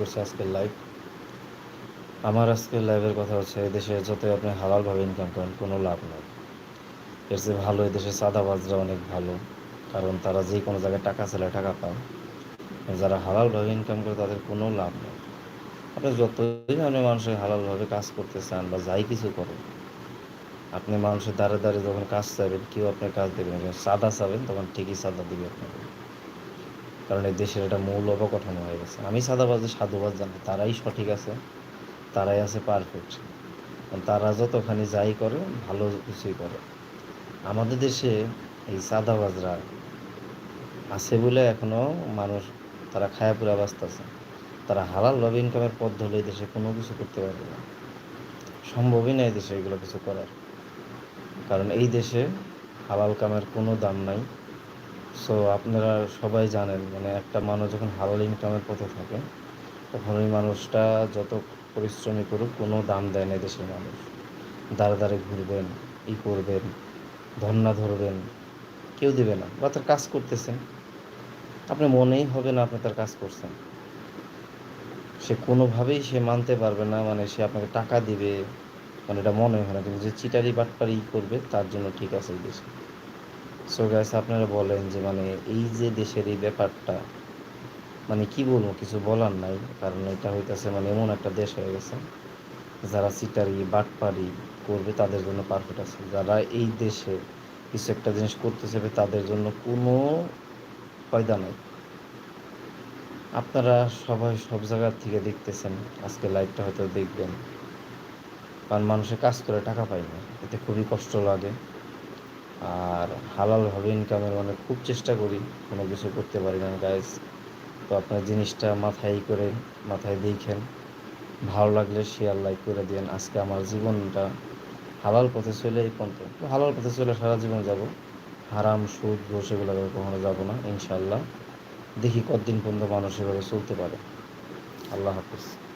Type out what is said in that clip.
করছি আজকের লাইভ আমার আজকের লাইভের কথা হচ্ছে, এই দেশে যতই আপনি হালালভাবে ইনকাম করেন, কোনো লাভ নেই। এর চেয়ে ভালো এই দেশে সাদাবাজরা অনেক ভালো, কারণ তারা যে কোনো জায়গায় টাকা চালে টাকা পায়। যারা হালালভাবে ইনকাম করে, তাদের কোনো লাভ নেই। আপনি যতই আপনি মানুষের হালালভাবে কাজ করতে চান বা যাই কিছু করেন, আপনি মানুষের দ্বারে দ্বারে যখন কাজ চাইবেন, কেউ আপনার কাজ দেবেন সাদা চাবেন, তখন ঠিকই সাদা দিবে আপনাকে। কারণ এই দেশের একটা মূল অবকাঠামো হয়ে গেছে। আমি সাদাবাজে সাধুবাদ জানি, তারাই সঠিক আছে, তারাই আছে পারফেক্ট তারা যতখানি যাই করে, ভালো কিছুই করে। আমাদের দেশে এই সাদাবাজরা আছে বলে এখনও মানুষ, তারা খায়া পুরা বাঁচতেছে তারা হালালভাবে ইনকামের পথ ধরলে এই দেশে কোনো কিছু করতে পারবে না। সম্ভবই না এই দেশে এগুলো কিছু করার। কারণ এই দেশে হালাল কামের কোনো দাম নাই। সো আপনারা সবাই জানেন মানে একটা মানুষ যখন হালাল ইনকামের পথে থাকে, তখন ওই মানুষটা যত পরিশ্রমী করুক, কোনো দাম দেয় না দেশের মানুষ। দাঁড়ে দাঁড়ে ঘুরবেন, ই করবেন ধর্না ধরবেন, কেউ দেবে না, বা তার কাজ করতেছেন। আপনি মনেই হবে না আপনি তার কাজ করছেন। সে কোনোভাবেই সে মানতে পারবে না মানে সে আপনাকে টাকা দিবে মানে এটা মনে হয় না, কিন্তু যে চিটারি বাটপারি করবে, তার জন্য ঠিক আছে এই দেশে। সো গ্যাস আপনারা বলেন যে মানে এই যে দেশের এই ব্যাপারটা মানে কি বলব, কিছু বলার নাই, কারণ এটা হইতেছে মানে এমন একটা দেশ হয়ে গেছে, যারা চিটারি বাটপারি করবে, তাদের জন্য পারফেক্ট আছে। যারা এই দেশে কিছু একটা জিনিস করতে চাইবে, তাদের জন্য কোনো ফায়দা নেই। আপনারা সবাই সব জায়গার থেকে দেখতেছেন, আজকে লাইভটা হয়তো দেখবেন। কারণ মানুষের কাজ করে, টাকা পায় না। এতে খুবই কষ্ট লাগে। আর হালালভাবে ইনকামের মানে খুব চেষ্টা করি, কোনো কিছু করতে পারি না। গাইজ তো আপনার জিনিসটা মাথায় করে মাথায় দেখেন। ভালো লাগলে শেয়ার লাইক করে দিন আজকে আমার জীবনটা হালাল পথে চলে এই পর্যন্ত। হালাল পথে চলে সারা জীবন যাব। হারাম, সুদ, ঘোষ এগুলো কখনো যাব না ইনশাল্লাহ দেখি কতদিন পর্যন্ত মানুষ এভাবে চলতে পারে। আল্লাহ হাফিজ।